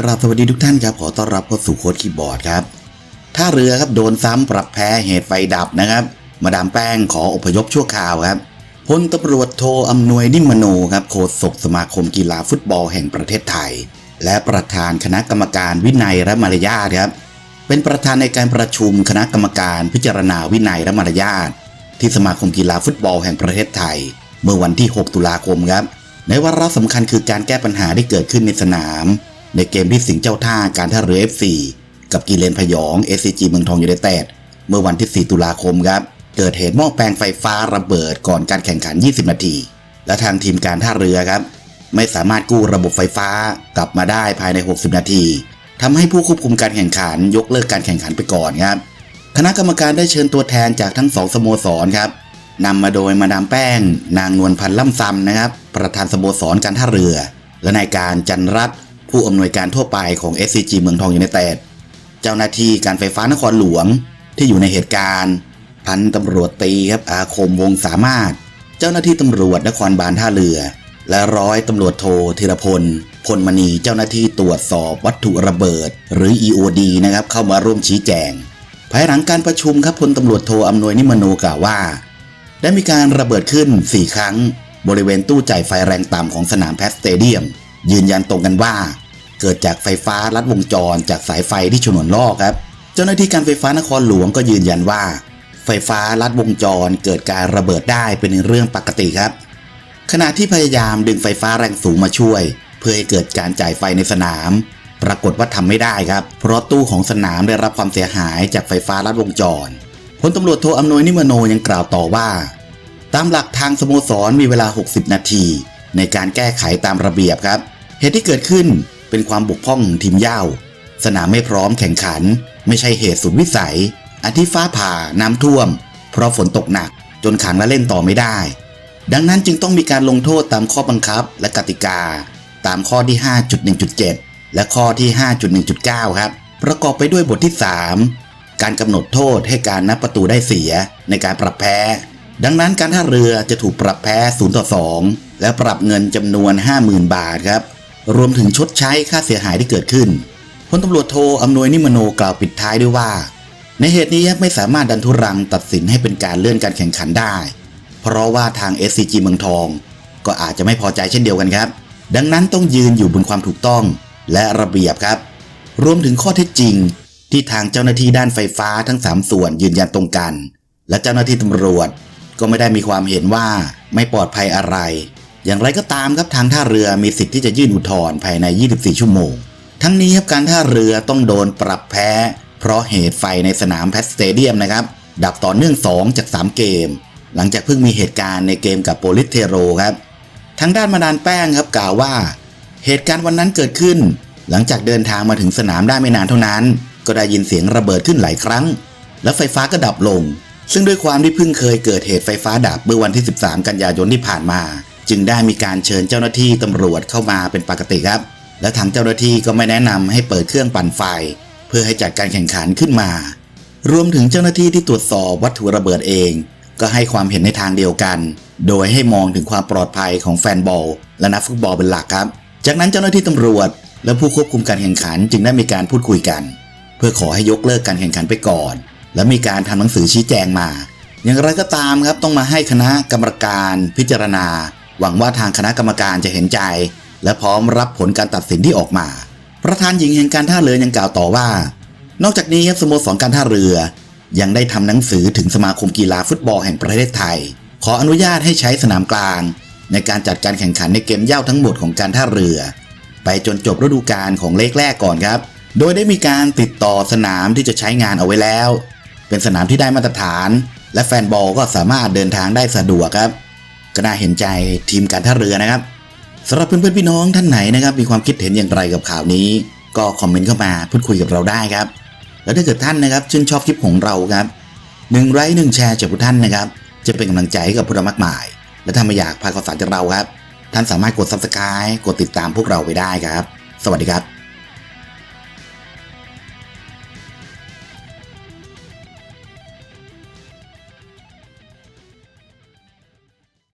กราบสวัสดีทุกท่านครับ ขอต้อนรับเข้าสู่โค้ดคีย์บอร์ดครับท่าเรือครับโดนซ้ำปรับแพ้เหตุไฟดับนะครับ มาดามแป้งขออพยพชั่วคราวครับพลตำรวจโทอำนวยนิมมโนครับโฆษกสมาคมกีฬาฟุตบอลแห่งประเทศไทย และประธานคณะกรรมการวินัยและมารยาทครับเป็นประธานในการประชุมคณะกรรมการพิจารณาวินัยและมารยาทที่สมาคมกีฬาฟุตบอลแห่งประเทศไทย เมื่อวันที่ 6 ตุลาคมครับในวาระสำคัญคือการแก้ปัญหาที่เกิดขึ้นในสนาม ในเกมที่สิงห์เจ้าท่าการท่าเรือ FC กับกีเลนพยอง SCG เมืองทองยูไนเต็ดเมื่อวันที่ 4 ตุลาคมครับ เกิดเหตุหม้อแปลงไฟฟ้าระเบิดก่อนการแข่งขัน 20 นาที และทางทีมการท่าเรือครับ ไม่สามารถกู้ระบบไฟฟ้ากลับมาได้ภายใน 60 นาทีทำให้ผู้ควบคุมการแข่งขันยกเลิกการแข่งขันไปก่อนครับ คณะกรรมการได้เชิญตัวแทนจากทั้งสองสโมสรครับนำมาโดยมาดามแป้ง นางนวลพันธ์ล่ำซำนะครับ ประธานสโมสรการท่าเรือ และนายการจันรัต ผู้อำนวยการทั่วไปของ SCG เมืองทองยูไนเต็ดเจ้าหน้าที่การไฟฟ้านครหลวงที่อยู่ในเหตุการณ์พันตำรวจตีครับอาคมวงสามารถ เจ้าหน้าที่ตำรวจนครบาลท่าเรือ และร้อยตำรวจโทธีรพล พลมณีเจ้าหน้าที่ตรวจสอบวัตถุระเบิด หรือ EOD นะครับเข้ามาร่วมชี้แจง ภายหลังการประชุมครับพลตำรวจโทอำนวยนิมโนกล่าวว่า ได้มีการระเบิดขึ้น 4 ครั้ง บริเวณตู้จ่ายไฟแรงต่ำของสนามแพทสเตเดียม ยืนยันตรงกันว่า เกิดจากไฟฟ้าลัดวงจรจากสายไฟที่ฉนวนลอกครับ เจ้าหน้าที่การไฟฟ้านครหลวงก็ยืนยันว่า ไฟฟ้าลัดวงจรเกิดการระเบิดได้เป็นเรื่องปกติครับ ขณะที่พยายามดึงไฟฟ้าแรงสูงมาช่วย เพื่อให้เกิดการจ่ายไฟในสนาม ปรากฏว่าทำไม่ได้ครับ เพราะตู้ของสนามได้รับความเสียหายจากไฟฟ้าลัดวงจรพลตำรวจโทอำนวยนิมโนยังกล่าวต่อว่า ตามหลักทางสโมสรมีเวลา 60 นาที ในการแก้ไขตามระเบียบครับ เหตุที่เกิดขึ้นเป็นความบกพร่องของทีมเย้าสนามไม่พร้อมแข่งขัน ไม่ใช่เหตุสุดวิสัยอาทิฟ้าผ่าน้ำท่วม เพราะฝนตกหนักจนขังและเล่นต่อไม่ได้ ดังนั้นจึงต้องมีการลงโทษตามข้อบังคับและกติกา ตามข้อที่ 5.1.7 และข้อที่ 5.1.9 ครับ ประกอบไปด้วยบทที่ 3 การกำหนดโทษให้การนับประตูได้เสียในการปรับแพ้ ดังนั้นการท่าเรือจะถูกปรับแพ้0ต่อ2 และปรับเงินจำนวน 50,000 บาทครับรวมถึงชดใช้ค่าเสียหายที่เกิดขึ้นพลตำรวจโทอำนวยนิมโนกล่าวปิดท้ายด้วยว่า ในเหตุนี้ไม่สามารถดันทุรังตัดสินให้เป็นการเลื่อนการแข่งขันได้ เพราะว่าทาง SCG เมืองทอง ก็อาจจะไม่พอใจเช่นเดียวกันครับ ดังนั้นต้องยืนอยู่บนความถูกต้องและระเบียบครับ รวมถึงข้อเท็จจริง ที่ทางเจ้าหน้าที่ด้านไฟฟ้าทั้ง 3 ส่วนยืนยันตรงกัน และเจ้าหน้าที่ตำรวจก็ไม่ได้มีความเห็นว่าไม่ปลอดภัยอะไร อย่างไรก็ตามครับทางท่าเรือมีสิทธิ์ที่จะยื่นอุทธรณ์ภายใน 24 ชั่วโมง ทั้งนี้ครับการท่าเรือต้องโดนปรับแพ้ เพราะเหตุไฟในสนามแพทสเตเดียมนะครับ ดับต่อเนื่อง 2 จาก 3 เกม หลังจากเพิ่งมีเหตุการณ์ในเกมกับโปลิสเทโรครับ ทางด้านมาดานแป้งครับกล่าวว่า เหตุการณ์วันนั้นเกิดขึ้น หลังจากเดินทางมาถึงสนามได้ไม่นานเท่านั้น ก็ได้ยินเสียงระเบิดขึ้นหลายครั้ง และไฟฟ้าก็ดับลง ซึ่งด้วยความที่เพิ่งเคยเกิดเหตุไฟฟ้าดับเมื่อวันที่ 13 กันยายนที่ผ่านมา จึงได้มีการเชิญเจ้าหน้าที่ตำรวจเข้ามาเป็นปกติครับ และทางเจ้าหน้าที่ก็ไม่แนะนำให้เปิดเครื่องปั่นไฟ เพื่อให้จัดการแข่งขันขึ้นมา รวมถึงเจ้าหน้าที่ที่ตรวจสอบวัตถุระเบิดเอง ก็ให้ความเห็นในทางเดียวกัน โดยให้มองถึงความปลอดภัยของแฟนบอล และนักฟุตบอลเป็นหลักครับ จากนั้นเจ้าหน้าที่ตำรวจ และผู้ควบคุมการแข่งขันจึงได้มีการพูดคุยกัน เพื่อขอให้ยกเลิกการแข่งขันไปก่อน และมีการทำหนังสือชี้แจงมาอย่างไรก็ตามครับต้องมาให้คณะกรรมการพิจารณา หวังว่าทางคณะกรรมการจะเห็นใจ และพร้อมรับผลการตัดสินที่ออกมา ประธานหญิงแห่งการท่าเรือยังกล่าวต่อว่า นอกจากนี้สโมสรการท่าเรือ ยังได้ทำหนังสือถึงสมาคมกีฬาฟุตบอลแห่งประเทศไทย ขออนุญาตให้ใช้สนามกลาง ในการจัดการแข่งขันในเกมเย้าทั้งหมดของการท่าเรือ ไปจนจบฤดูกาลของเลขแรกก่อนครับ โดยได้มีการติดต่อสนามที่จะใช้งานเอาไว้แล้ว เป็นสนามที่ได้มาตรฐาน และแฟนบอลก็สามารถเดินทางได้สะดวกครับ ก็น่าเห็นใจทีมการท่าเรือนะครับสำหรับเพื่อนๆพี่น้องท่านไหนนะครับ มีความคิดเห็นอย่างไรกับข่าวนี้ ก็คอมเมนต์เข้ามาพูดคุยกับเราได้ครับ แล้วถ้าเกิดท่านนะครับชื่นชอบคลิปของเราครับหนึ่งไลค์หนึ่งแชร์จากผู้ท่านนะครับ จะเป็นกำลังใจให้กับพวกเรามากมาย และถ้าไม่อยากพลาดข่าวสารจากเราครับ ท่านสามารถกด subscribe กดติดตามพวกเราไปได้ครับ สวัสดีครับ